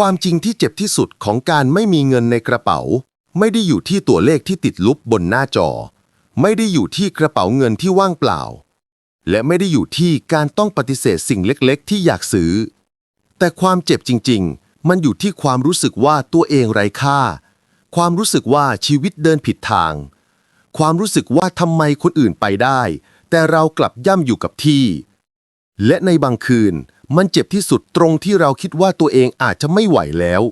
ความจริงที่เจ็บที่สุดของการไม่มีเงินในกระเป๋า ไม่ได้อยู่ที่ตัวเลขที่ติดลุบบนหน้าจอ ไม่ได้อยู่ที่กระเป๋าเงินที่ว่างเปล่า และไม่ได้อยู่ที่การต้องปฏิเสธสิ่งเล็กๆ ที่อยากซื้อ แต่ความเจ็บจริง ๆ มันอยู่ที่ความรู้สึกว่าตัวเองไร้ค่า ความรู้สึกว่าชีวิตเดินผิดทาง ความรู้สึกว่าทำไมคนอื่นไปได้ แต่เรากลับย่ำอยู่กับที่ และในบางคืน มันเจ็บที่สุดตรงที่เราคิดว่าตัวเองอาจจะไม่ไหวแล้ว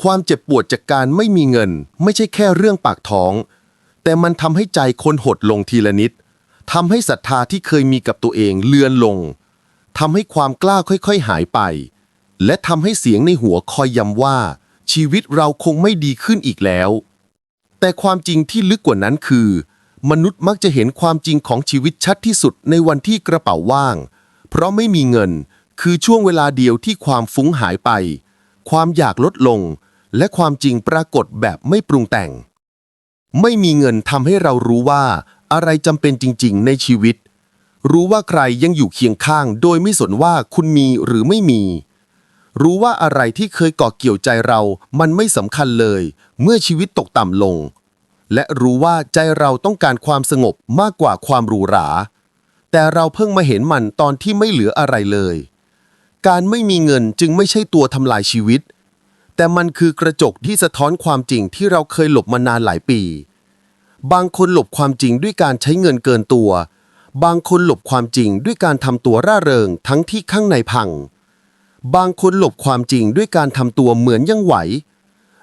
ความเจ็บปวดจากการไม่มีเงิน ไม่ใช่แค่เรื่องปากท้อง แต่มันทำให้ใจคนหดลงทีละนิดทำให้ศรัทธาที่เคยมีกับตัวเองเลือนลงทำให้ความกล้าค่อยๆหายไป และทำให้เสียงในหัวคอยย้ำว่า ชีวิตเราคงไม่ดีขึ้นอีกแล้ว แต่ความจริงที่ลึกกว่านั้นคือ มนุษย์มักจะเห็นความจริงของชีวิตชัดที่สุดในวันที่กระเป๋าว่าง เพราะไม่มีเงิน คือช่วงเวลาเดียวที่ความฟุ้งหายไป ความอยากลดลง และความจริงปรากฏแบบไม่ปรุงแต่ง ไม่มีเงินทำให้เรารู้ว่า อะไรจำเป็นจริง ๆ ในชีวิต รู้ว่าใครยังอยู่เคียงข้าง โดยไม่สนว่าคุณมีหรือไม่มี รู้ว่าอะไรที่เคยกาะเกี่ยวใจเรา มันไม่สำคัญเลย เมื่อชีวิตตกต่ำลง และรู้ว่าใจเราต้องการความสงบมากกว่าความหรูหราแต่เราเพิ่งมาเห็นมันตอนที่ไม่เหลืออะไรเลย การไม่มีเงินจึงไม่ใช่ตัวทำลายชีวิต แต่มันคือกระจกที่สะท้อนความจริงที่เราเคยหลบมานานหลายปี บางคนหลบความจริงด้วยการใช้เงินเกินตัว บางคนหลบความจริงด้วยการทำตัวร่าเริงทั้งที่ข้างในพัง บางคนหลบความจริงด้วยการทำตัวเหมือนยังไหว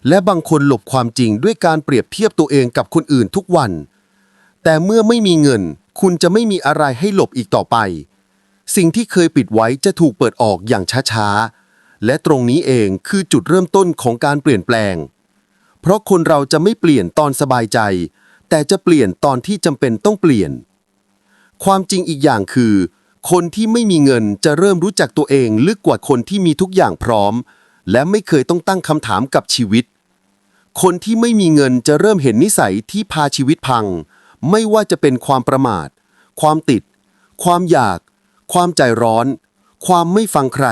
และบางคนหลบความจริงด้วยการเปรียบเทียบตัวเองกับคนอื่นทุกวัน แต่เมื่อไม่มีเงิน คุณจะไม่มีอะไรให้หลบอีกต่อไป สิ่งที่เคยปิดไว้จะถูกเปิดออกอย่างช้าๆ และตรงนี้เองคือจุดเริ่มต้นของการเปลี่ยนแปลง เพราะคนเราจะไม่เปลี่ยนตอนสบายใจ แต่จะเปลี่ยนตอนที่จำเป็นต้องเปลี่ยน ความจริงอีกอย่างคือ คนที่ไม่มีเงินจะเริ่มรู้จักตัวเองลึกกว่าคนที่มีทุกอย่างพร้อม และไม่เคยต้องตั้งคำถามกับชีวิต คนที่ไม่มีเงินจะเริ่มเห็นนิสัยที่พาชีวิตพัง ไม่ว่าจะเป็นความประมาท ความติด ความอยาก ความใจร้อน ความไม่ฟังใคร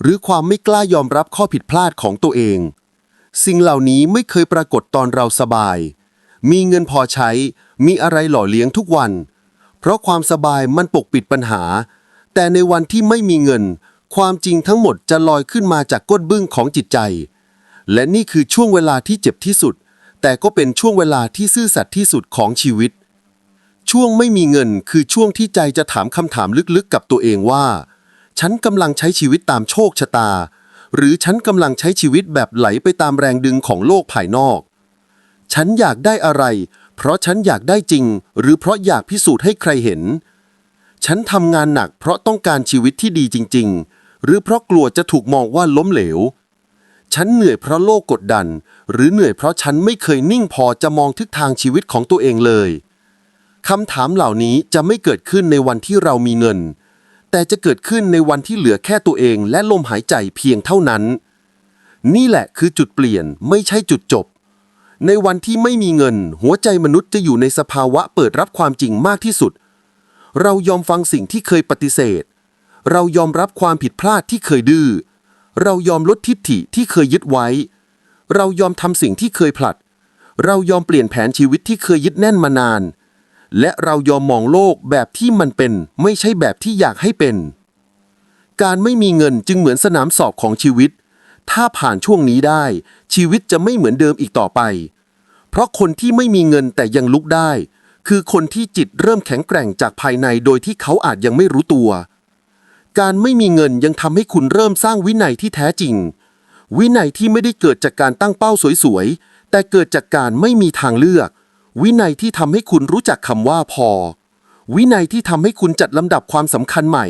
หรือความไม่กล้ายอมรับข้อผิดพลาดของตัวเอง สิ่งเหล่านี้ไม่เคยปรากฏตอนเราสบาย มีเงินพอใช้ มีอะไรหล่อเลี้ยงทุกวัน เพราะความสบายมันปกปิดปัญหา แต่ในวันที่ไม่มีเงิน ความจริงทั้งหมดจะลอยขึ้นมาจากก้นบึ้งของจิตใจ และนี่คือช่วงเวลาที่เจ็บที่สุด แต่ก็เป็นช่วงเวลาที่ซื่อสัตย์ที่สุดของชีวิต ช่วงไม่มีเงินคือช่วงที่ใจจะถามคำถามลึกๆกับตัวเองว่า ฉันกำลังใช้ชีวิตตามโชคชะตา หรือฉันกำลังใช้ชีวิตแบบไหลไปตามแรงดึงของโลกภายนอก ฉันอยากได้อะไร เพราะฉันอยากได้จริง หรือเพราะอยากพิสูจน์ให้ใครเห็น ฉันทำงานหนักเพราะต้องการชีวิตที่ดีจริง ๆ หรือเพราะกลัวจะถูกมองว่าล้มเหลว ฉันเหนื่อยเพราะโลกกดดัน หรือเหนื่อยเพราะฉันไม่เคยนิ่งพอจะมองทิศทางชีวิตของตัวเองเลย คำถามเหล่านี้จะไม่เกิดขึ้นในวันที่เรามีเงิน แต่จะเกิดขึ้นในวันที่เหลือแค่ตัวเองและลมหายใจเพียงเท่านั้น นี่แหละคือจุดเปลี่ยนไม่ใช่จุดจบ ในวันที่ไม่มีเงิน หัวใจมนุษย์จะอยู่ในสภาวะเปิดรับความจริงมากที่สุด เรายอมฟังสิ่งที่เคยปฏิเสธ เรายอมรับความผิดพลาดที่เคยดื้อ เรายอมลดทิฐิที่เคยยึดไว้ เรายอมทำสิ่งที่เคยผลัด เรายอมเปลี่ยนแผนชีวิตที่เคยยึดแน่นมานาน และเรายอมมองโลกแบบที่มันเป็น ไม่ใช่แบบที่อยากให้เป็น การไม่มีเงินจึงเหมือนสนามสอบของชีวิต ถ้าผ่านช่วงนี้ได้ ชีวิตจะไม่เหมือนเดิมอีกต่อไป เพราะคนที่ไม่มีเงินแต่ยังลุกได้ คือคนที่จิตเริ่มแข็งแกร่งจากภายในโดยที่เขาอาจยังไม่รู้ตัว การไม่มีเงินยังทำให้คุณเริ่มสร้างวินัยที่แท้จริง วินัยที่ไม่ได้เกิดจากการตั้งเป้าสวยๆแต่เกิดจากการไม่มีทางเลือก วินัยที่ทำให้คุณรู้จักคำว่าพอ วินัยที่ทำให้คุณจัดลำดับความสำคัญใหม่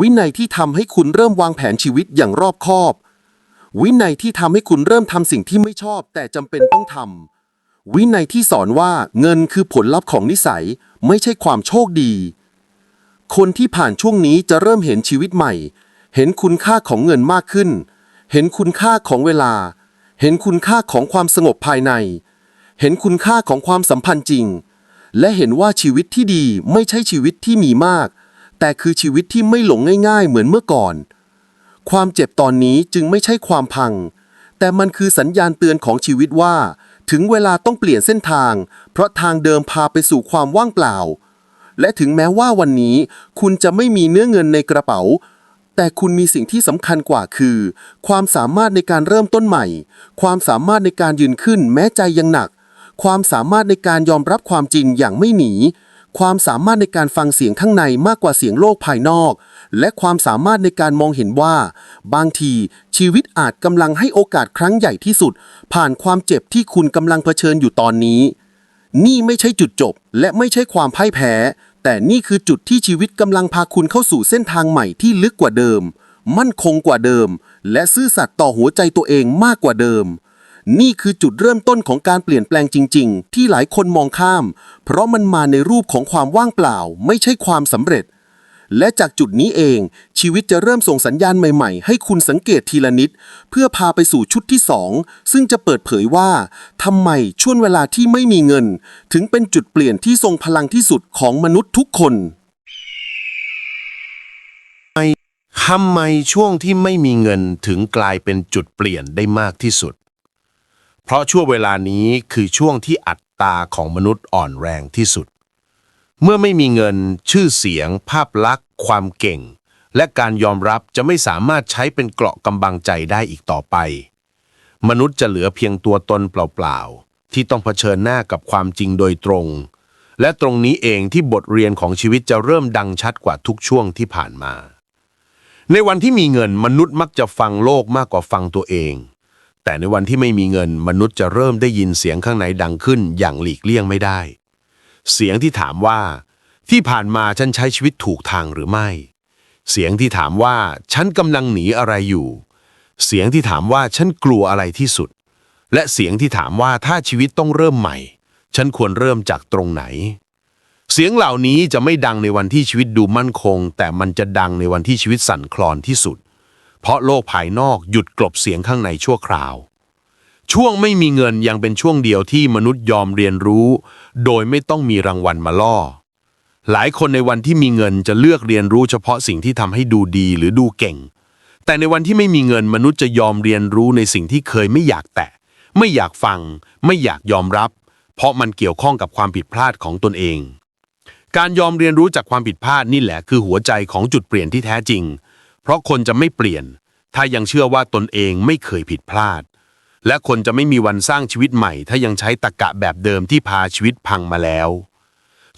วินัยที่ทำให้คุณเริ่มวางแผนชีวิตอย่างรอบคอบ วินัยที่ทำให้คุณเริ่มทำสิ่งที่ไม่ชอบ แต่จำเป็นต้องทำวินัยที่สอนว่าเงินคือผลลัพธ์ของนิสัย ไม่ใช่ความโชคดี คนที่ผ่านช่วงนี้จะเริ่มเห็นชีวิตใหม่ เห็นคุณค่าของเงินมากขึ้น เห็นคุณค่าของเวลา เห็นคุณค่าของความสงบภายใน เห็นคุณค่าของความสัมพันธ์จริง และเห็นว่าชีวิตที่ดีไม่ใช่ชีวิตที่มีมาก แต่คือชีวิตที่ไม่หลงง่าย ๆ เหมือนเมื่อก่อน ความเจ็บตอนนี้จึงไม่ใช่ความพัง แต่มันคือสัญญาณเตือนของชีวิตว่า ถึงเวลาต้องเปลี่ยนเส้นทาง เพราะทางเดิมพาไปสู่ความว่างเปล่า และถึงแม้ว่าวันนี้คุณจะไม่มีเนื้อเงินในกระเป๋าแต่คุณมีสิ่งที่สำคัญกว่าคือ ความสามารถในการเริ่มต้นใหม่ ความสามารถในการยืนขึ้นแม้ใจยังหนัก ความสามารถในการยอมรับความจริงอย่างไม่หนี ความสามารถในการฟังเสียงข้างในมากกว่าเสียงโลกภายนอก และความสามารถในการมองเห็นว่า บางทีชีวิตอาจกำลังให้โอกาสครั้งใหญ่ที่สุด ผ่านความเจ็บที่คุณกำลังเผชิญอยู่ตอนนี้ นี่ไม่ใช่จุดจบ และไม่ใช่ความพ่ายแพ้ แต่นี่คือจุดที่ชีวิตกำลังพาคุณเข้าสู่เส้นทางใหม่ที่ลึกกว่าเดิม มั่นคงกว่าเดิม และซื่อสัตย์ต่อหัวใจตัวเองมากกว่าเดิม นี่คือจุดเริ่มต้นของการเปลี่ยนแปลงจริง ๆ ที่หลายคนมองข้าม เพราะมันมาในรูปของความว่างเปล่า ไม่ใช่ความสำเร็จ และจากจุดนี้เอง ชีวิตจะเริ่มส่งสัญญาณใหม่ๆ ให้คุณสังเกตทีละนิด เพื่อพาไปสู่ชุดที่สองซึ่งจะเปิดเผยว่าทำไมช่วงเวลาที่ไม่มีเงิน ถึงเป็นจุดเปลี่ยนที่ทรงพลังที่สุดของมนุษย์ทุกคนทำไมช่วงที่ไม่มีเงินถึงกลายเป็นจุดเปลี่ยนได้มากที่สุด เพราะช่วงเวลานี้คือช่วงที่อัตราของมนุษย์อ่อนแรงที่สุด เมื่อไม่มีเงินชื่อเสียง ภาพลักษณ์ ความเก่ง และการยอมรับจะไม่สามารถใช้เป็นเกราะกำบังใจได้อีกต่อไป มนุษย์จะเหลือเพียงตัวตนเปล่าๆ ที่ต้องเผชิญหน้ากับความจริงโดยตรง และตรงนี้เองที่บทเรียนของชีวิตจะเริ่มดังชัดกว่าทุกช่วงที่ผ่านมา ในวันที่มีเงินมนุษย์มักจะฟังโลกมากกว่าฟังตัวเอง แต่ในวันที่ไม่มีเงินมนุษย์จะเริ่มได้ยินเสียงข้างในดังขึ้นอย่างหลีกเลี่ยงไม่ได้ เสียงที่ถามว่า ที่ผ่านมาฉันใช้ชีวิตถูกทางหรือไม่ เสียงที่ถามว่าฉันกำลังหนีอะไรอยู่ เสียงที่ถามว่าฉันกลัวอะไรที่สุด และเสียงที่ถามว่าถ้าชีวิตต้องเริ่มใหม่ ฉันควรเริ่มจากตรงไหน เสียงเหล่านี้จะไม่ดังในวันที่ชีวิตดูมั่นคง แต่มันจะดังในวันที่ชีวิตสั่นคลอนที่สุด เพราะโลกภายนอกหยุดกลบเสียงข้างในชั่วคราว ช่วงไม่มีเงินยังเป็นช่วงเดียวที่มนุษย์ยอมเรียนรู้ โดยไม่ต้องมีรางวัลมาล่อ หลายคนในวันที่มีเงินจะเลือกเรียนรู้เฉพาะสิ่งที่ทำให้ดูดีหรือดูเก่ง แต่ในวันที่ไม่มีเงินมนุษย์จะยอมเรียนรู้ในสิ่งที่เคยไม่อยากแตะ ไม่อยากฟัง ไม่อยากยอมรับ เพราะมันเกี่ยวข้องกับความผิดพลาดของตนเองการยอมเรียนรู้จากความผิดพลาดนี่แหละคือหัวใจของจุดเปลี่ยนที่แท้จริง เพราะคนจะไม่เปลี่ยน ถ้ายังเชื่อว่าตนเองไม่เคยผิดพลาด และคนจะไม่มีวันสร้างชีวิตใหม่ ถ้ายังใช้ตรรกะแบบเดิมที่พาชีวิตพังมาแล้ว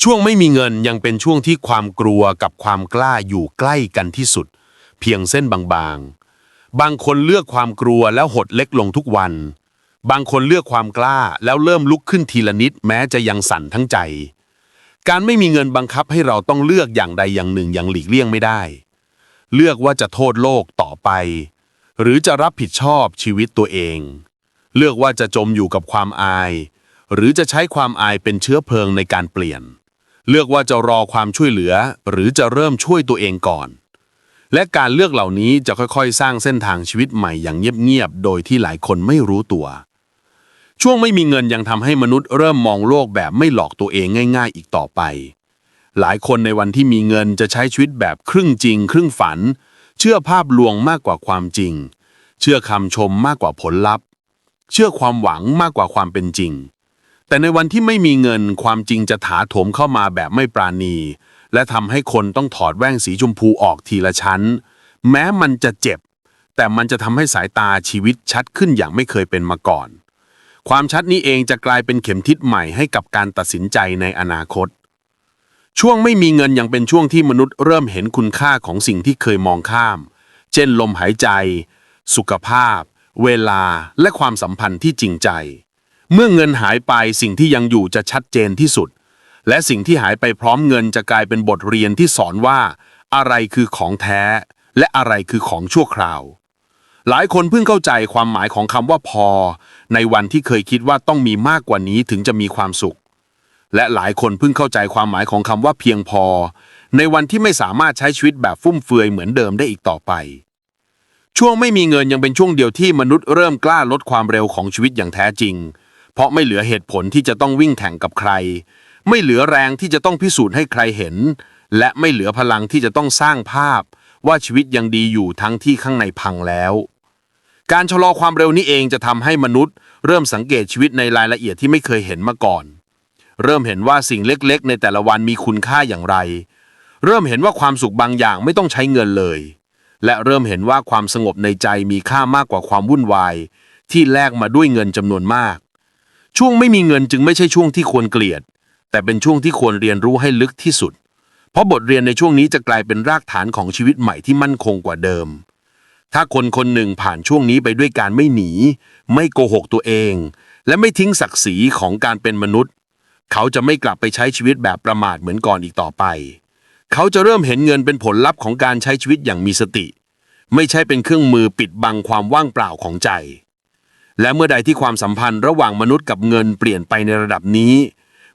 ช่วงไม่มีเงินยังเป็นช่วงที่ความกลัวกับความกล้าอยู่ใกล้กันที่สุด เพียงเส้นบางๆ บางคนเลือกความกลัวแล้วหดเล็กลงทุกวัน บางคนเลือกความกล้าแล้วเริ่มลุกขึ้นทีละนิดแม้จะยังสั่นทั้งใจการไม่มีเงินบังคับให้เราต้องเลือกอย่างใดอย่างหนึ่งอย่างหลีกเลี่ยงไม่ได้ เลือกว่าจะโทษโลกต่อไป หรือจะรับผิดชอบชีวิตตัวเอง เลือกว่าจะจมอยู่กับความอาย หรือจะใช้ความอายเป็นเชื้อเพลิงในการเปลี่ยน เลือกว่าจะรอความช่วยเหลือ หรือจะเริ่มช่วยตัวเองก่อน และการเลือกเหล่านี้จะค่อยๆ สร้างเส้นทางชีวิตใหม่อย่างเงียบๆโดยที่หลายคนไม่รู้ตัว ช่วงไม่มีเงินยังทำให้มนุษย์เริ่มมองโลกแบบไม่หลอกตัวเองง่าย ๆ อีกต่อไป หลายคนในวันที่มีเงินจะใช้ชีวิตแบบครึ่งจริง ครึ่งฝัน เชื่อภาพลวงมากกว่าความจริง เชื่อคำชมมากกว่าผลลัพธ์ เชื่อความหวังมากกว่าความเป็นจริง แต่ในวันที่ไม่มีเงินความจริงจะถาโถมเข้ามาแบบไม่ปราณี และทำให้คนต้องถอดแว่นสีชมพูออกทีละชั้น แม้มันจะเจ็บ แต่มันจะทำให้สายตาชีวิตชัดขึ้นอย่างไม่เคยเป็นมาก่อน ความชัดนี้เองจะกลายเป็นเข็มทิศใหม่ให้กับการตัดสินใจในอนาคต ช่วงไม่มีเงินยังเป็นช่วงที่มนุษย์เริ่มเห็นคุณค่าของสิ่งที่เคยมองข้าม เช่นลมหายใจ สุขภาพ เวลาและความสัมพันธ์ที่จริงใจ เมื่อเงินหายไปสิ่งที่ยังอยู่จะชัดเจนที่สุด และสิ่งที่หายไปพร้อมเงินจะกลายเป็นบทเรียนที่สอนว่า อะไรคือของแท้ และอะไรคือของชั่วคราว หลายคนเพิ่งเข้าใจความหมายของคำว่าพอ ในวันที่เคยคิดว่าต้องมีมากกว่านี้ถึงจะมีความสุข และหลายคนเพิ่งเข้าใจความหมายของคำว่าเพียงพอ ในวันที่ไม่สามารถใช้ชีวิตแบบฟุ่มเฟือยเหมือนเดิมได้อีกต่อไป ช่วงไม่มีเงินยังเป็นช่วงเดียวที่มนุษย์เริ่มกล้าลดความเร็วของชีวิตอย่างแท้จริง เพราะไม่เหลือเหตุผลที่จะต้องวิ่งแข่งกับใคร ไม่เหลือแรงที่จะต้องพิสูจน์ให้ใครเห็น และไม่เหลือพลังที่จะต้องสร้างภาพ ว่าชีวิตยังดีอยู่ทั้งที่ข้างในพังแล้วการชะลอความเร็วนี้เองจะทำให้มนุษย์ เริ่มสังเกตชีวิตในรายละเอียดที่ไม่เคยเห็นมาก่อน เริ่มเห็นว่าสิ่งเล็กๆ ในแต่ละวันมีคุณค่าอย่างไร เริ่มเห็นว่าความสุขบางอย่างไม่ต้องใช้เงินเลย และเริ่มเห็นว่าความสงบในใจมีค่ามากกว่าความวุ่นวาย ที่แลกมาด้วยเงินจำนวนมาก ช่วงไม่มีเงินจึงไม่ใช่ช่วงที่ควรเกลียด แต่เป็นช่วงที่ควรเรียนรู้ให้ลึกที่สุด เพราะบทเรียนในช่วงนี้จะกลายเป็นรากฐานของชีวิตใหม่ที่มั่นคงกว่าเดิมถ้าคนคนหนึ่งผ่านช่วงนี้ไปด้วยการไม่หนี ไม่โกหกตัวเอง และไม่ทิ้งศักดิ์ศรีของการเป็นมนุษย์ เขาจะไม่กลับไปใช้ชีวิตแบบประมาทเหมือนก่อนอีกต่อไป เขาจะเริ่มเห็นเงินเป็นผลลัพธ์ของการใช้ชีวิตอย่างมีสติ ไม่ใช่เป็นเครื่องมือปิดบังความว่างเปล่าของใจ และเมื่อใดที่ความสัมพันธ์ระหว่างมนุษย์กับเงินเปลี่ยนไปในระดับนี้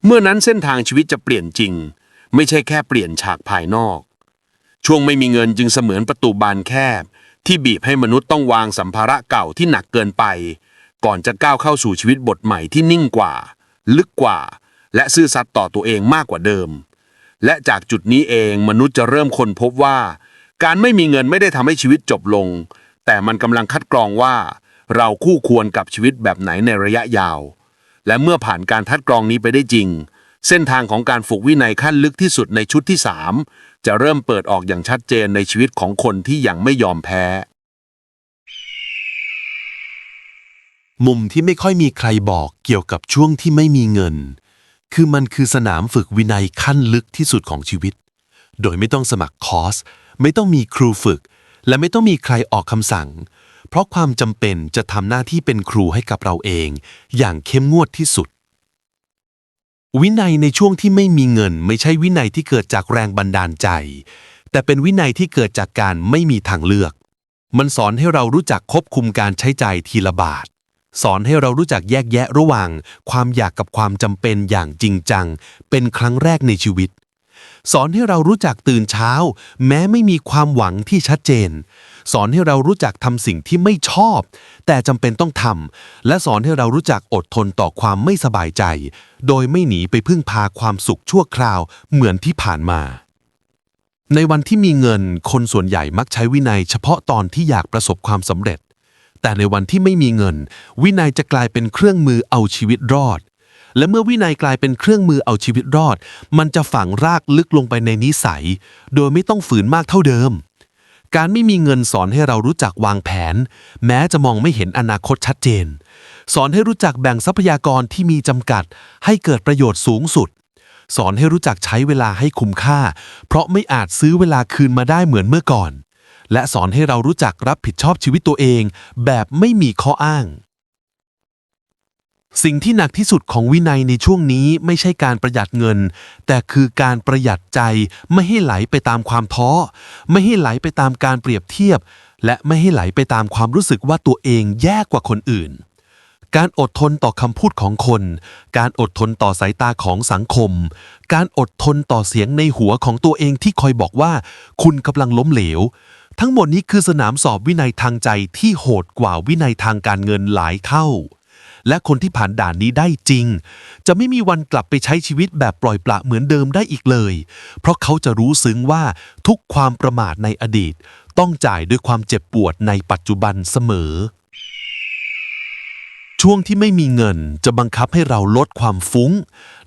เมื่อนั้นเส้นทางชีวิตจะเปลี่ยนจริง ไม่ใช่แค่เปลี่ยนฉากภายนอก ช่วงไม่มีเงินจึงเสมือนประตูบานแคบ ที่บีบให้มนุษย์ต้องวางสัมภาระเก่าที่หนักเกินไป ก่อนจะก้าวเข้าสู่ชีวิตบทใหม่ที่นิ่งกว่า ลึกกว่า และซื่อสัตย์ต่อตัวเองมากกว่าเดิม และจากจุดนี้เองมนุษย์จะเริ่มค้นพบว่า การไม่มีเงินไม่ได้ทำให้ชีวิตจบลง แต่มันกำลังคัดกรองว่า เราคู่ควรกับชีวิตแบบไหนในระยะยาว และเมื่อผ่านการคัดกรองนี้ไปได้จริง เส้นทางของการฝึกวินัยขั้นลึกที่สุดในชุดที่ 3 จะเริ่มเปิดออกอย่างชัดเจนในชีวิตของคนที่ยังไม่ยอมแพ้ มุมที่ไม่ค่อยมีใครบอกเกี่ยวกับช่วงที่ไม่มีเงิน คือมันคือสนามฝึกวินัยขั้นลึกที่สุดของชีวิต โดยไม่ต้องสมัครคอร์ส ไม่ต้องมีครูฝึก และไม่ต้องมีใครออกคำสั่ง เพราะความจำเป็นจะทำหน้าที่เป็นครูให้กับเราเอง อย่างเข้มงวดที่สุด วินัยในช่วงที่ไม่มีเงิน ไม่ใช่วินัยที่เกิดจากแรงบันดาลใจ แต่เป็นวินัยที่เกิดจากการไม่มีทางเลือก มันสอนให้เรารู้จักควบคุมการใช้ใจ่ายทีละบาท สอนให้เรารู้จักแยกแยะระหว่าง ความอยากกับความจำเป็นอย่างจริงจัง เป็นครั้งแรกในชีวิต สอนให้เรารู้จักตื่นเช้า แม้ไม่มีความหวังที่ชัดเจน สอนให้เรารู้จักทำสิ่งที่ไม่ชอบ แต่จำเป็นต้องทำและสอนให้เรารู้จักอดทนต่อความไม่สบายใจ โดยไม่หนีไปพึ่งพาความสุขชั่วคราวเหมือนที่ผ่านมาในวันที่มีเงิน คนส่วนใหญ่มักใช้วินัยเฉพาะตอนที่อยากประสบความสำเร็จ แต่ในวันที่ไม่มีเงิน วินัยจะกลายเป็นเครื่องมือเอาชีวิตรอด และเมื่อวินัยกลายเป็นเครื่องมือเอาชีวิตรอด มันจะฝังรากลึกลงไปในนิสัย โดยไม่ต้องฝืนมากเท่าเดิม การไม่มีเงินสอนให้เรารู้จักวางแผน แม้จะมองไม่เห็นอนาคตชัดเจน สอนให้รู้จักแบ่งทรัพยากรที่มีจำกัด ให้เกิดประโยชน์สูงสุด สอนให้รู้จักใช้เวลาให้คุ้มค่า เพราะไม่อาจซื้อเวลาคืนมาได้เหมือนเมื่อก่อน และสอนให้เรารู้จักรับผิดชอบชีวิตตัวเอง แบบไม่มีข้ออ้าง สิ่งที่หนักที่สุดของวินัยในช่วงนี้ไม่ใช่การประหยัดเงิน แต่คือการประหยัดใจไม่ให้ไหลไปตามความท้อ ไม่ให้ไหลไปตามการเปรียบเทียบ และไม่ให้ไหลไปตามความรู้สึกว่าตัวเองแย่กว่าคนอื่นการอดทนต่อคำพูดของคน การอดทนต่อสายตาของสังคม การอดทนต่อเสียงในหัวของตัวเองที่คอยบอกว่า คุณกำลังล้มเหลว ทั้งหมดนี้คือสนามสอบวินัยทางใจที่โหดกว่าวินัยทางการเงินหลายเท่า และคนที่ผ่านด่านนี้ได้จริง จะไม่มีวันกลับไปใช้ชีวิตแบบปล่อยปละเหมือนเดิมได้อีกเลย เพราะเขาจะรู้ซึ้งว่าทุกความประมาทในอดีต ต้องจ่ายด้วยความเจ็บปวดในปัจจุบันเสมอ ช่วงที่ไม่มีเงินจะบังคับให้เราลดความฟุ้ง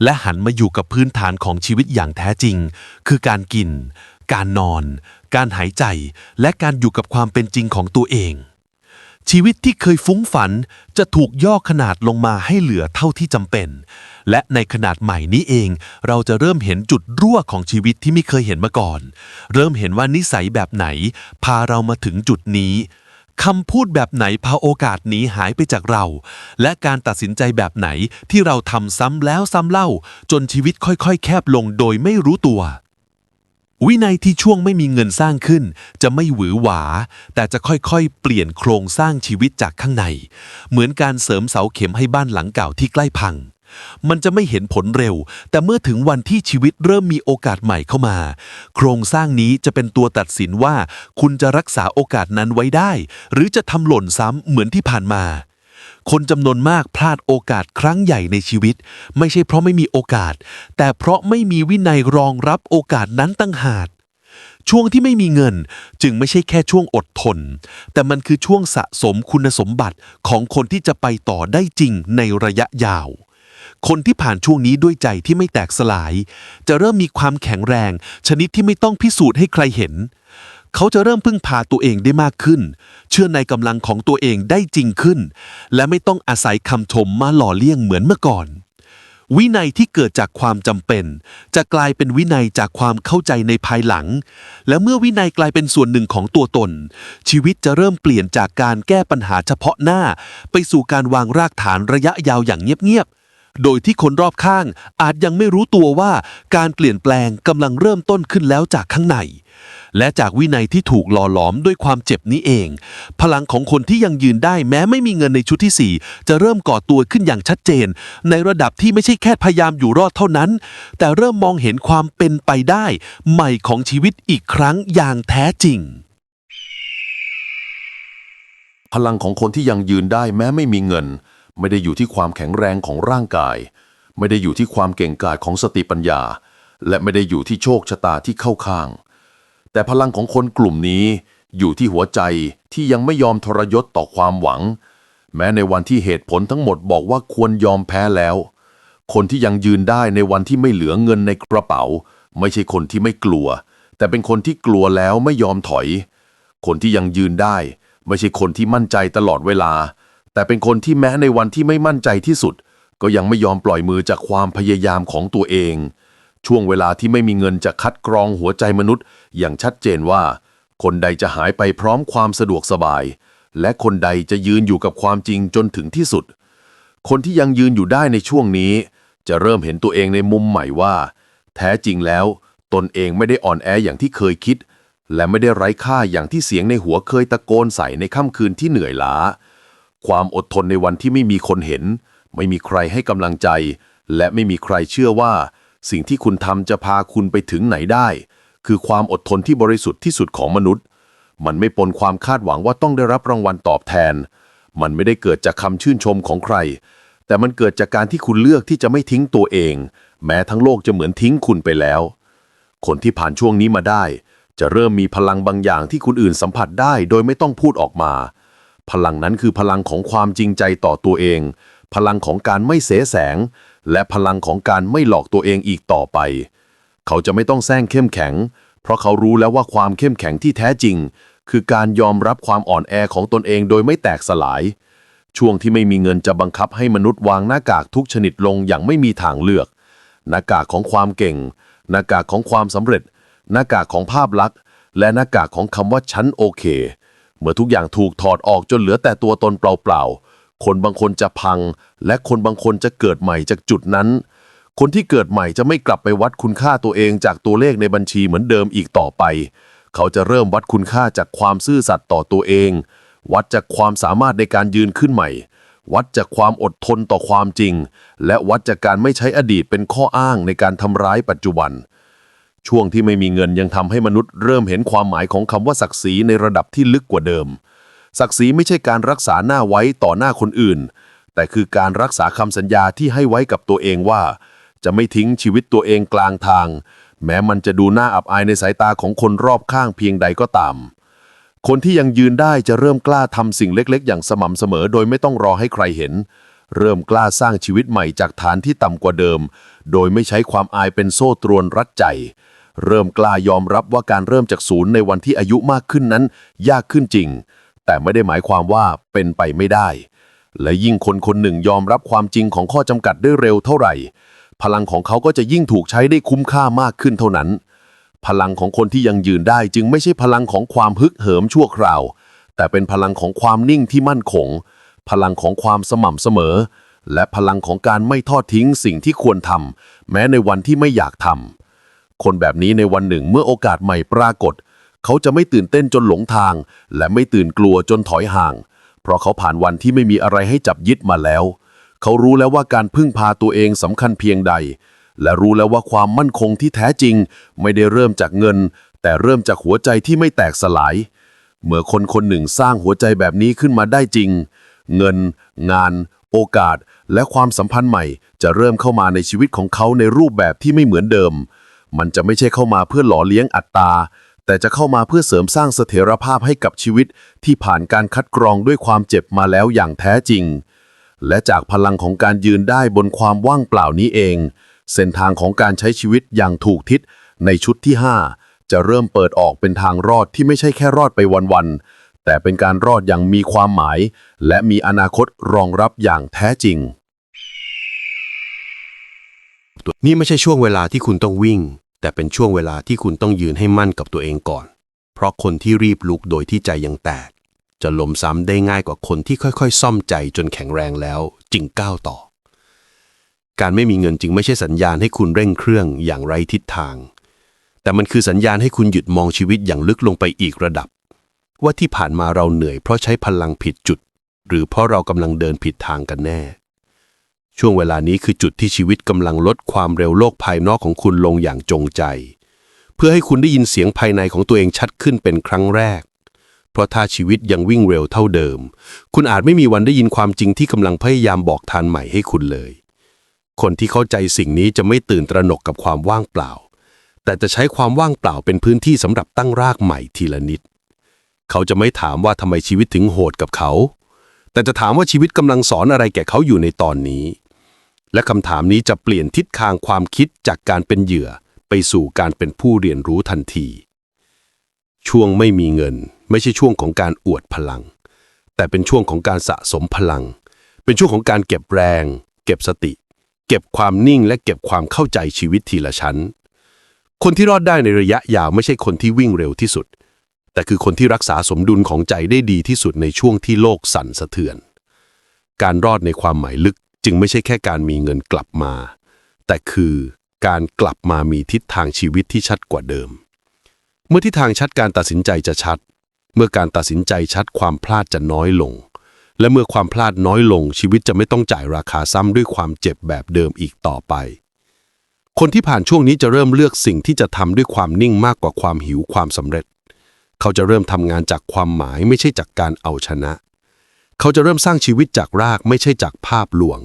และหันมาอยู่กับพื้นฐานของชีวิตอย่างแท้จริง คือการกิน การนอน การหายใจ และการอยู่กับความเป็นจริงของตัวเอง ชีวิตที่เคยฟุ้งฝันจะถูกย่อขนาดลงมาให้เหลือเท่าที่จำเป็น และในขนาดใหม่นี้เอง เราจะเริ่มเห็นจุดรั่วของชีวิตที่ไม่เคยเห็นมาก่อน เริ่มเห็นว่านิสัยแบบไหน พาเรามาถึงจุดนี้คำพูดแบบไหนพาโอกาสหนีหายไปจากเรา และการตัดสินใจแบบไหนที่เราทำซ้ำแล้วซ้ำเล่า จนชีวิตค่อยๆ แคบลงโดยไม่รู้ตัว วินัยที่ช่วงไม่มีเงินสร้างขึ้น จะไม่หวือหวา แต่จะค่อยๆ เปลี่ยนโครงสร้างชีวิตจากข้างใน เหมือนการเสริมเสาเข็มให้บ้านหลังเก่าที่ใกล้พัง มันจะไม่เห็นผลเร็ว แต่เมื่อถึงวันที่ชีวิตเริ่มมีโอกาสใหม่เข้ามา โครงสร้างนี้จะเป็นตัวตัดสินว่า คุณจะรักษาโอกาสนั้นไว้ได้ หรือจะทำหล่นซ้ำเหมือนที่ผ่านมา คนจำนวนมากพลาดโอกาสครั้งใหญ่ในชีวิต ไม่ใช่เพราะไม่มีโอกาส แต่เพราะไม่มีวินัยรองรับโอกาสนั้นตั้งหากช่วงที่ไม่มีเงินจึงไม่ใช่แค่ช่วงอดทน แต่มันคือช่วงสะสมคุณสมบัติของคนที่จะไปต่อได้จริงในระยะยาว คนที่ผ่านช่วงนี้ด้วยใจที่ไม่แตกสลาย จะเริ่มมีความแข็งแรง ชนิดที่ไม่ต้องพิสูจน์ให้ใครเห็น เขาจะเริ่มพึ่งพาตัวเองได้มากขึ้น เชื่อในกำลังของตัวเองได้จริงขึ้น และไม่ต้องอาศัยคำชมมาหล่อเลี้ยงเหมือนเมื่อก่อน วินัยที่เกิดจากความจำเป็น จะกลายเป็นวินัยจากความเข้าใจในภายหลัง และเมื่อวินัยกลายเป็นส่วนหนึ่งของตัวตน ชีวิตจะเริ่มเปลี่ยนจากการแก้ปัญหาเฉพาะหน้า ไปสู่การวางรากฐานระยะยาวอย่างเงียบๆโดยที่คนรอบข้างอาจยังไม่รู้ตัวว่าการเปลี่ยนแปลงกำลังเริ่มต้นขึ้นแล้วจากข้างใน และจากวินัยที่ถูกหล่อหลอมด้วยความเจ็บนี้เอง พลังของคนที่ยังยืนได้แม้ไม่มีเงินในชุดที่ 4 จะเริ่มก่อตัวขึ้นอย่างชัดเจน ในระดับที่ไม่ใช่แค่พยายามอยู่รอดเท่านั้น แต่เริ่มมองเห็นความเป็นไปได้ ใหม่ของชีวิตอีกครั้งอย่างแท้จริง พลังของคนที่ยังยืนได้แม้ไม่มีเงิน ไม่ได้อยู่ที่ความแข็งแรงของร่างกาย ไม่ได้อยู่ที่ความเก่งกาจของสติปัญญา และไม่ได้อยู่ที่โชคชะตาที่เข้าข้าง แต่พลังของคนกลุ่มนี้อยู่ที่หัวใจที่ยังไม่ยอมทรยศต่อความหวัง แม้ในวันที่เหตุผลทั้งหมดบอกว่าควรยอมแพ้แล้ว คนที่ยังยืนได้ในวันที่ไม่เหลือเงินในกระเป๋า ไม่ใช่คนที่ไม่กลัว แต่เป็นคนที่กลัวแล้วไม่ยอมถอย คนที่ยังยืนได้ ไม่ใช่คนที่มั่นใจตลอดเวลา แต่เป็นคนที่แม้ในวันที่ไม่มั่นใจที่สุด ก็ยังไม่ยอมปล่อยมือจากความพยายามของตัวเอง ช่วงเวลาที่ไม่มีเงินจะคัดกรองหัวใจมนุษย์ อย่างชัดเจนว่า คนใดจะหายไปพร้อมความสะดวกสบาย และคนใดจะยืนอยู่กับความจริงจนถึงที่สุด คนที่ยังยืนอยู่ได้ในช่วงนี้ จะเริ่มเห็นตัวเองในมุมใหม่ว่า แท้จริงแล้ว ตนเองไม่ได้อ่อนแออย่างที่เคยคิด และไม่ได้ไร้ค่าอย่างที่เสียงในหัวเคยตะโกนใส่ในค่ำคืนที่เหนื่อยล้า ความอดทนในวันที่ไม่มีคนเห็น ไม่มีใครให้กำลังใจ และไม่มีใครเชื่อว่า สิ่งที่คุณทำจะพาคุณไปถึงไหนได้ คือความอดทนที่บริสุทธิ์ที่สุดของมนุษย์ มันไม่ปนความคาดหวังว่าต้องได้รับรางวัลตอบแทน มันไม่ได้เกิดจากคำชื่นชมของใคร แต่มันเกิดจากการที่คุณเลือกที่จะไม่ทิ้งตัวเอง แม้ทั้งโลกจะเหมือนทิ้งคุณไปแล้ว คนที่ผ่านช่วงนี้มาได้ จะเริ่มมีพลังบางอย่างที่คนอื่นสัมผัสได้ โดยไม่ต้องพูดออกมา พลังนั้นคือพลังของความจริงใจต่อตัวเอง พลังของการไม่เสแสงและพลังของการไม่หลอกตัวเองอีกต่อไป เขาจะไม่ต้องแซงเข้มแข็ง เพราะเขารู้แล้วว่าความเข้มแข็งที่แท้จริง คือการยอมรับความอ่อนแอของตนเองโดยไม่แตกสลาย ช่วงที่ไม่มีเงินจะบังคับให้มนุษย์วางหน้ากากทุกชนิดลงอย่างไม่มีทางเลือก หน้ากากของความเก่ง หน้ากากของความสำเร็จ หน้ากากของภาพลักษณ์ และหน้ากากของคำว่าฉันโอเค เมื่อทุกอย่างถูกถอดออกจนเหลือแต่ตัวตนเปล่าๆ คนบางคนจะพัง และคนบางคนจะเกิดใหม่จากจุดนั้น คนที่เกิดใหม่จะไม่กลับไปวัดคุณค่าตัวเองจากตัวเลขในบัญชีเหมือนเดิมอีกต่อไป เขาจะเริ่มวัดคุณค่าจากความซื่อสัตย์ต่อตัวเอง วัดจากความสามารถในการยืนขึ้นใหม่ วัดจากความอดทนต่อความจริง และวัดจากการไม่ใช้อดีตเป็นข้ออ้างในการทำร้ายปัจจุบันช่วงที่ไม่มีเงินยังทำให้มนุษย์เริ่มเห็นความหมายของคำว่าศักดิ์ศรีในระดับที่ลึกกว่าเดิม ศักดิ์ศรีไม่ใช่การรักษาหน้าไว้ต่อหน้าคนอื่น แต่คือการรักษาคำสัญญาที่ให้ไว้กับตัวเองว่า จะไม่ทิ้งชีวิตตัวเองกลางทาง แม้มันจะดูน่าอับอายในสายตาของคนรอบข้างเพียงใดก็ตาม คนที่ยังยืนได้จะเริ่มกล้าทำสิ่งเล็กๆ อย่างสม่ำเสมอโดยไม่ต้องรอให้ใครเห็น เริ่มกล้าสร้างชีวิตใหม่จากฐานที่ต่ำกว่าเดิม โดยไม่ใช้ความอายเป็นโซ่ตรวนรัดใจเริ่มกล้ายอมรับว่าการเริ่มจากศูนย์ในวันที่อายุมากขึ้นนั้น ยากขึ้นจริง แต่ไม่ได้หมายความว่าเป็นไปไม่ได้ และยิ่งคนคนหนึ่งยอมรับความจริงของข้อจำกัดได้เร็วเท่าไหร่ พลังของเขาก็จะยิ่งถูกใช้ได้คุ้มค่ามากขึ้นเท่านั้น พลังของคนที่ยังยืนได้จึงไม่ใช่พลังของความฮึกเหิมชั่วคราว แต่เป็นพลังของความนิ่งที่มั่นคง พลังของความสม่ำเสมอ และพลังของการไม่ทอดทิ้งสิ่งที่ควรทำแม้ในวันที่ไม่อยากทำคนแบบนี้ในวันหนึ่งเมื่อโอกาสใหม่ปรากฏ เขาจะไม่ตื่นเต้นจนหลงทาง และไม่ตื่นกลัวจนถอยห่าง เพราะเขาผ่านวันที่ไม่มีอะไรให้จับยึดมาแล้ว เขารู้แล้วว่าการพึ่งพาตัวเองสำคัญเพียงใด และรู้แล้วว่าความมั่นคงที่แท้จริง ไม่ได้เริ่มจากเงิน แต่เริ่มจากหัวใจที่ไม่แตกสลาย เมื่อคนคนหนึ่งสร้างหัวใจแบบนี้ขึ้นมาได้จริง เงิน งาน โอกาส และความสัมพันธ์ใหม่ จะเริ่มเข้ามาในชีวิตของเขาในรูปแบบที่ไม่เหมือนเดิม มันจะไม่ใช่เข้ามาเพื่อหล่อเลี้ยงอัตตา แต่จะเข้ามาเพื่อเสริมสร้างเสถียรภาพให้กับชีวิตที่ผ่านการคัดกรองด้วยความเจ็บมาแล้วอย่างแท้จริง และจากพลังของการยืนได้บนความว่างเปล่านี้เอง เส้นทางของการใช้ชีวิตอย่างถูกทิศในชุดที่ 5 จะเริ่มเปิดออกเป็นทางรอดที่ไม่ใช่แค่รอดไปวันๆแต่เป็นการรอดอย่างมีความหมาย และมีอนาคตรองรับอย่างแท้จริง นี่ไม่ใช่ช่วงเวลาที่คุณต้องวิ่ง แต่เป็นช่วงเวลาที่คุณต้องยืนให้มั่นกับตัวเองก่อน เพราะคนที่รีบลุกโดยที่ใจยังแตก จะล้มซ้ำได้ง่ายกว่าคนที่ค่อยๆ ซ่อมใจจนแข็งแรงแล้วจึงก้าวต่อ การไม่มีเงินจึงไม่ใช่สัญญาณให้คุณเร่งเครื่องอย่างไร้ทิศทาง แต่มันคือสัญญาณให้คุณหยุดมองชีวิตอย่างลึกลงไปอีกระดับ ว่าที่ผ่านมาเราเหนื่อยเพราะใช้พลังผิดจุด หรือเพราะเรากำลังเดินผิดทางกันแน่ ช่วงเวลานี้คือจุดที่ชีวิตกำลังลดความเร็วโลกภายนอกของคุณลงอย่างจงใจ เพื่อให้คุณได้ยินเสียงภายในของตัวเองชัดขึ้นเป็นครั้งแรก เพราะถ้าชีวิตยังวิ่งเร็วเท่าเดิม คุณอาจไม่มีวันได้ยินความจริงที่กำลังพยายามบอกทานใหม่ให้คุณเลย คนที่เข้าใจสิ่งนี้จะไม่ตื่นตระหนกกับความว่างเปล่า แต่จะใช้ความว่างเปล่าเป็นพื้นที่สำหรับตั้งรากใหม่ทีละนิด เขาจะไม่ถามว่าทำไมชีวิตถึงโหดกับเขา แต่จะถามว่าชีวิตกำลังสอนอะไรแก่เขาอยู่ในตอนนี้ และคำถามนี้จะเปลี่ยนทิศทางความคิดจากการเป็นเหยื่อ ไปสู่การเป็นผู้เรียนรู้ทันที ช่วงไม่มีเงิน ไม่ใช่ช่วงของการอวดพลัง แต่เป็นช่วงของการสะสมพลัง เป็นช่วงของการเก็บแรง เก็บสติ เก็บความนิ่งและเก็บความเข้าใจชีวิตทีละชั้น คนที่รอดได้ในระยะยาวไม่ใช่คนที่วิ่งเร็วที่สุด แต่คือคนที่รักษาสมดุลของใจได้ดีที่สุดในช่วงที่โลกสั่นสะเทือน การรอดในความหมายลึก จึงไม่ใช่แค่การมีเงินกลับมา แต่คือการกลับมามีทิศทางชีวิตที่ชัดกว่าเดิม เมื่อทิศทางชัดการตัดสินใจจะชัด เมื่อการตัดสินใจชัดความพลาดจะน้อยลง และเมื่อความพลาดน้อยลงชีวิตจะไม่ต้องจ่ายราคาซ้ำด้วยความเจ็บแบบเดิมอีกต่อไป คนที่ผ่านช่วงนี้จะเริ่มเลือกสิ่งที่จะทำด้วยความนิ่งมากกว่าความหิวความสำเร็จ เขาจะเริ่มทำงานจากความหมายไม่ใช่จากการเอาชนะ เขาจะเริ่มสร้างชีวิตจากรากไม่ใช่จากภาพลวง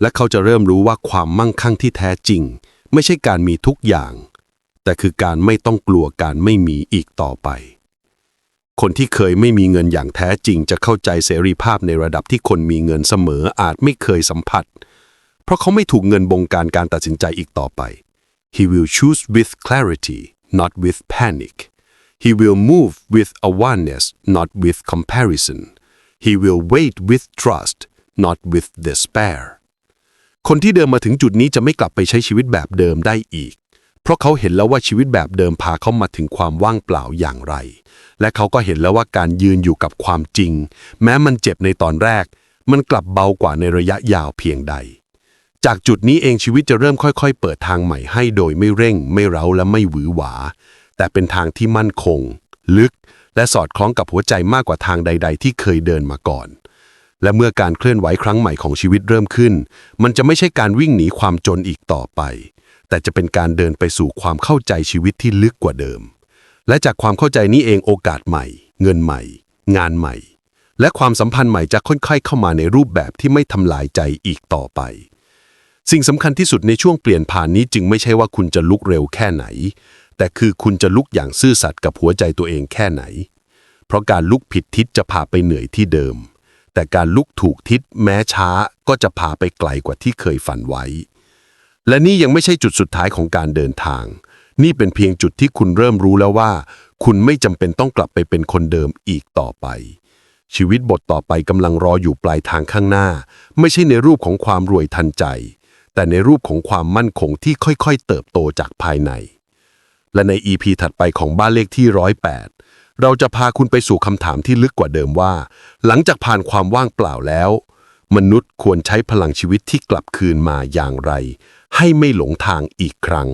และเขาจะเริ่มรู้ว่าความมั่งคั่งที่แท้จริง ไม่ใช่การมีทุกอย่าง แต่คือการไม่ต้องกลัวการไม่มีอีกต่อไป คนที่เคยไม่มีเงินอย่างแท้จริง จะเข้าใจเสรีภาพในระดับที่คนมีเงินเสมออาจไม่เคยสัมผัส เพราะเขาไม่ถูกเงินบงการการตัดสินใจอีกต่อไป He will choose with clarity not with panic He will move with awareness not with comparison He will wait with trust not with despair คนที่เดินมาถึงจุดนี้จะไม่กลับไปใช้ชีวิตแบบเดิมได้อีก เพราะเขาเห็นแล้วว่าชีวิตแบบเดิมพาเขามาถึงความว่างเปล่าอย่างไร และเขาก็เห็นแล้วว่าการยืนอยู่กับความจริง แม้มันเจ็บในตอนแรก มันกลับเบากว่าในระยะยาวเพียงใด จากจุดนี้เองชีวิตจะเริ่มค่อยๆ เปิดทางใหม่ให้โดยไม่เร่ง ไม่เร้าและไม่หวือหวา แต่เป็นทางที่มั่นคง ลึก และสอดคล้องกับหัวใจมากกว่าทางใด ๆ ที่เคยเดินมาก่อน และเมื่อการเคลื่อนไหวครั้งใหม่ของชีวิตเริ่มขึ้น มันจะไม่ใช่การวิ่งหนีความจนอีกต่อไป แต่จะเป็นการเดินไปสู่ความเข้าใจชีวิตที่ลึกกว่าเดิม และจากความเข้าใจนี้เองโอกาสใหม่ เงินใหม่ งานใหม่ และความสัมพันธ์ใหม่จะค่อยๆเข้ามาในรูปแบบที่ไม่ทำลายใจอีกต่อไปสิ่งสำคัญที่สุดในช่วงเปลี่ยนผ่านนี้จึงไม่ใช่ว่าคุณจะลุกเร็วแค่ไหน แต่คือคุณจะลุกอย่างซื่อสัตย์กับหัวใจตัวเองแค่ไหน เพราะการลุกผิดทิศจะพาไปเหนื่อยที่เดิม แต่การลุกถูกทิศแม้ช้าก็จะพาไปไกลกว่าที่เคยฝันไว้ และนี่ยังไม่ใช่จุดสุดท้ายของการเดินทาง นี่เป็นเพียงจุดที่คุณเริ่มรู้แล้วว่า คุณไม่จำเป็นต้องกลับไปเป็นคนเดิมอีกต่อไป ชีวิตบทต่อไปกำลังรออยู่ปลายทางข้างหน้า ไม่ใช่ในรูปของความรวยทันใจ แต่ในรูปของความมั่นคงที่ค่อยๆ เติบโตจากภายใน และใน EP ถัดไปของบ้านเลขที่ร้อยแปดเราจะพาคุณไปสู่คำถามที่ลึกกว่าเดิมว่า หลังจากผ่านความว่างเปล่าแล้ว มนุษย์ควรใช้พลังชีวิตที่กลับคืนมาอย่างไร ให้ไม่หลงทางอีกครั้ง